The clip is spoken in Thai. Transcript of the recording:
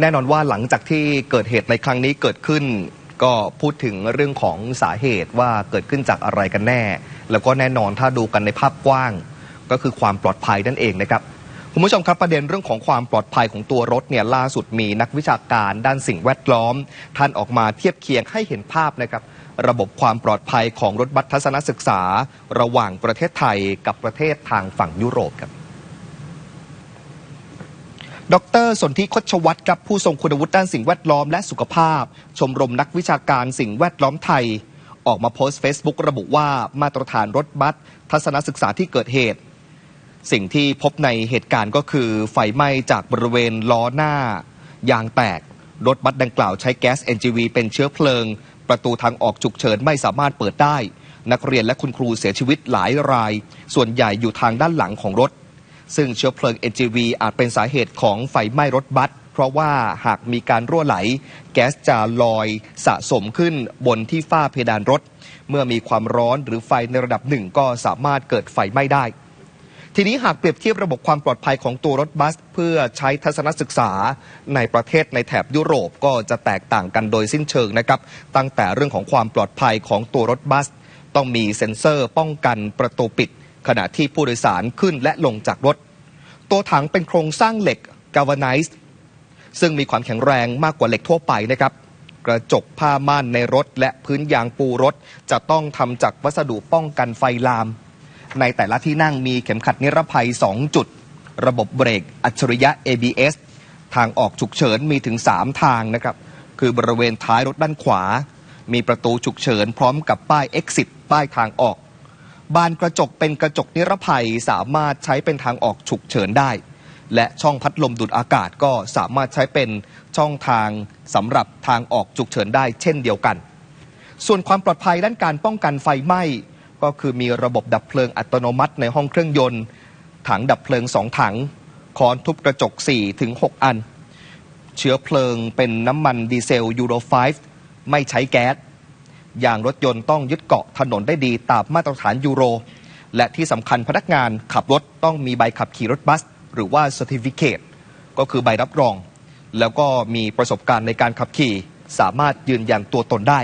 แน่นอนว่าหลังจากที่เกิดเหตุในครั้งนี้เกิดขึ้น ก็พูดถึงเรื่องของสาเหตุว่าเกิดขึ้นจากอะไรกันแน่ แล้วก็แน่นอนถ้าดูกันในภาพกว้าง ก็คือความปลอดภัยนั่นเองนะครับคุณผู้ชมครับประเด็นเรื่องของความปลอดภัยของตัวรถเนี่ยล่าสุดมีนักวิชาการด้านสิ่งแวดล้อม ท่านออกมาเทียบเคียงให้เห็นภาพนะครับระบบความปลอดภัยของรถบัสทัศนศึกษา ระหว่างประเทศไทยกับประเทศทางฝั่งยุโรปครับ ดรสนธิคชวัตรครับผู้ทรงคุณวุฒิด้านสิ่งแวดล้อมและสุขภาพ ชมรมนักวิชาการสิ่งแวดล้อมไทย ออกมาโพสต์ Facebook ระบุว่ามาตรฐานรถบัสทัศนศึกษาที่เกิดเหตุ สิ่งที่พบในเหตุการณ์ก็คือ ไฟไหม้จากบริเวณล้อหน้า ยางแตก รถบัสดังกล่าวใช้แก๊ส NGV เป็นเชื้อเพลิง ประตูทางออกฉุกเฉินไม่สามารถเปิดได้ นักเรียนและคุณครูเสียชีวิตหลายราย ส่วนใหญ่อยู่ทางด้านหลังของรถ ซึ่งเชื้อเพลิง NGV อาจเป็นสาเหตุของไฟไหม้รถบัสเพราะว่าหากมีการรั่วไหล แก๊สจะลอยสะสมขึ้นบนที่ฝ้าเพดานรถ เมื่อมีความร้อนหรือไฟในระดับหนึ่งก็สามารถเกิดไฟไหม้ได้ ทีนี้หากเปรียบเทียบระบบความปลอดภัยของตัวรถบัส เพื่อใช้ทัศนศึกษาในประเทศในแถบยุโรปก็จะแตกต่างกันโดยสิ้นเชิงนะครับ ตั้งแต่เรื่องของความปลอดภัยของตัวรถบัส ต้องมีเซ็นเซอร์ป้องกันประตูปิด ขณะที่ผู้โดยสารขึ้นและลงจากรถ ตัวถังเป็นโครงสร้างเหล็ก galvanized ซึ่งมีความแข็งแรงมากกว่าเหล็กทั่วไปนะครับ กระจกผ้าม่านในรถ และพื้นยางปูรถ จะต้องทำจากวัสดุป้องกันไฟลาม ในแต่ละที่นั่งมีเข็มขัดนิรภัย 2 จุด ระบบเบรก อัจฉริยะ ABS ทางออกฉุกเฉินมีถึง 3 ทางนะครับ คือบริเวณท้ายรถด้านขวา มีประตูฉุกเฉินพร้อมกับป้าย exit ป้ายทางออก บานกระจกเป็นกระจกนิรภัยสามารถใช้เป็นทางออกฉุกเฉินได้ และช่องพัดลมดูดอากาศก็สามารถใช้เป็นช่องทางสำหรับทางออกฉุกเฉินได้เช่นเดียวกัน ส่วนความปลอดภัยด้านการป้องกันไฟไหม้ก็คือมีระบบดับเพลิงอัตโนมัติในห้องเครื่องยนต์ ถังดับเพลิง2ถังคอนทุบกระจก4ถึง6อัน เชื้อเพลิงเป็นน้ำมันดีเซลยูโร5ไม่ใช้แก๊ส ยางรถยนต์ต้องยึดเกาะถนนได้ดีตามมาตรฐานยูโร และที่สำคัญพนักงานขับรถต้องมีใบขับขี่รถบัส หรือว่า Certificate ก็คือใบรับรอง แล้วก็มีประสบการณ์ในการขับขี่ สามารถยืนยันตัวตนได้